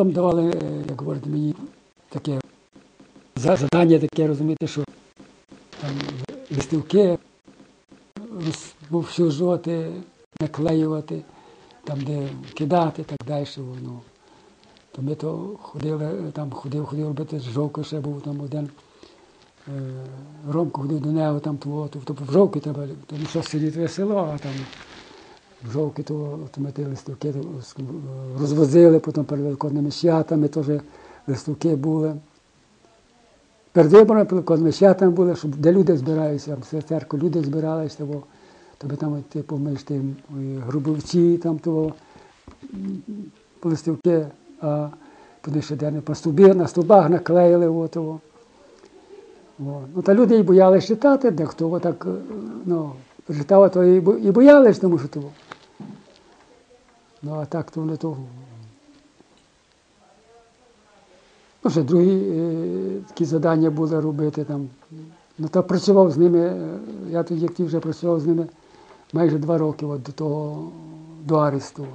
там давали, е, як говорить мені, таке завдання таке, розумієте, що там листівки розповсюджувати, наклеювати, там, де кидати, так далі. Ну, то ми то ходили, там ходив, ходив робити з ще був там один. Е, Ромко ходив до нього, там того, то, в Жовки треба, то ну що селі твоє село, а там в Жовки то, то ми ті листівки розвозили, потім перед великодними святами теж листівки були. Перед виборами великодними святами були, щоб де люди збираються, все церкву люди збиралися, того, то ми там, типу, ми грубовці, там м, листівки, а потім ще де не по стовбі, на стовбах наклеїли от, того. О, Ну, та люди і боялися читати, дехто отак, е, ну, читав, то і, бо- і боялись, тому що того. Ну, а так то вони то. Ну, ще другі е, такі завдання були робити там. Ну, та працював з ними, е, я тоді, як вже працював з ними майже два роки от, до того, до аресту.